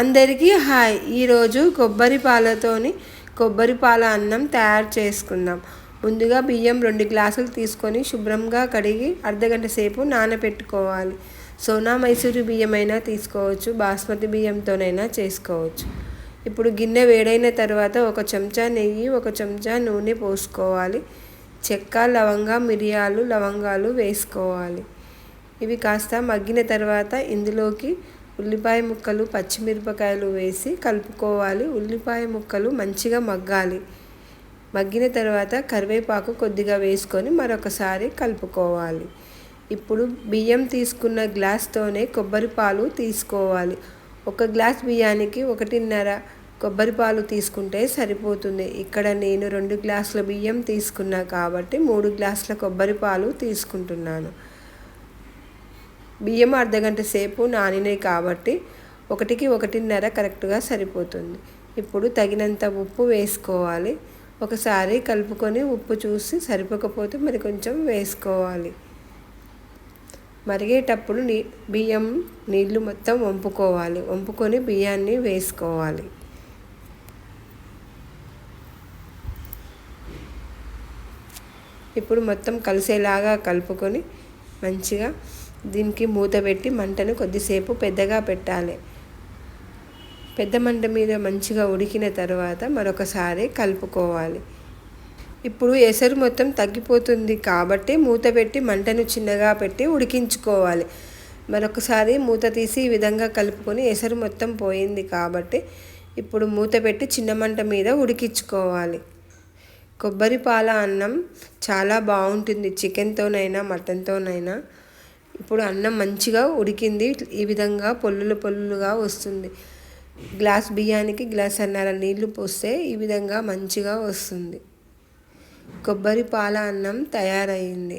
అందరికీ హాయ్. ఈరోజు కొబ్బరి పాలతోని కొబ్బరి పాల అన్నం తయారు చేసుకుందాం. ముందుగా బియ్యం రెండు గ్లాసులు తీసుకొని శుభ్రంగా కడిగి అర్ధగంట సేపు నానబెట్టుకోవాలి సోనా మైసూరు అయినా తీసుకోవచ్చు బాస్మతి బియ్యంతోనైనా చేసుకోవచ్చు. ఇప్పుడు గిన్నె వేడైన తర్వాత ఒక చెంచా నెయ్యి ఒక చెంచా నూనె పోసుకోవాలి. చెక్క లవంగా మిరియాలు లవంగాలు వేసుకోవాలి. ఇవి కాస్త మగ్గిన తర్వాత ఇందులోకి ఉల్లిపాయ ముక్కలు పచ్చిమిరపకాయలు వేసి కలుపుకోవాలి. ఉల్లిపాయ ముక్కలు మంచిగా మగ్గాలి. మగ్గిన తర్వాత కరివేపాకు కొద్దిగా వేసుకొని మరొకసారి కలుపుకోవాలి. ఇప్పుడు బియ్యం తీసుకున్న గ్లాస్తోనే కొబ్బరి పాలు తీసుకోవాలి. ఒక గ్లాస్ బియ్యానికి ఒకటిన్నర కొబ్బరి పాలు తీసుకుంటే సరిపోతుంది. ఇక్కడ నేను రెండు గ్లాసుల బియ్యం తీసుకున్నా కాబట్టి మూడు గ్లాసుల కొబ్బరి పాలు తీసుకుంటున్నాను. బియ్యం అర్ధగంట సేపు నానినాయి కాబట్టి ఒకటికి ఒకటిన్నర కరెక్ట్గా సరిపోతుంది. ఇప్పుడు తగినంత ఉప్పు వేసుకోవాలి. ఒకసారి కలుపుకొని ఉప్పు చూసి సరిపోకపోతే మరి కొంచెం వేసుకోవాలి. మరిగేటప్పుడు నీ బియ్యం నీళ్ళు మొత్తం వంపుకోవాలి. వంపుకొని బియ్యాన్ని వేసుకోవాలి. ఇప్పుడు మొత్తం కలిసేలాగా కలుపుకొని మంచిగా దీనికి మూత పెట్టి మంటను కొద్దిసేపు పెద్దగా పెట్టాలి. పెద్ద మంట మీద మంచిగా ఉడికిన తర్వాత మరొకసారి కలుపుకోవాలి. ఇప్పుడు ఎసరు మొత్తం తగ్గిపోతుంది కాబట్టి మూత పెట్టి మంటను చిన్నగా పెట్టి ఉడికించుకోవాలి. మరొకసారి మూత తీసి ఈ విధంగా కలుపుకొని ఎసరు మొత్తం పోయింది కాబట్టి ఇప్పుడు మూత పెట్టి చిన్న మంట మీద ఉడికించుకోవాలి. కొబ్బరి పాల అన్నం చాలా బాగుంటుంది. చికెన్తోనైనా మటన్తోనైనా. ఇప్పుడు అన్నం మంచిగా ఉడికింది. ఈ విధంగా పొల్లులు పొల్లులుగా వస్తుంది. గ్లాస్ బియ్యానికి గ్లాస్ అన్నర నీళ్ళు పోస్తే ఈ విధంగా మంచిగా వస్తుంది. కొబ్బరి పాల అన్నం తయారయ్యింది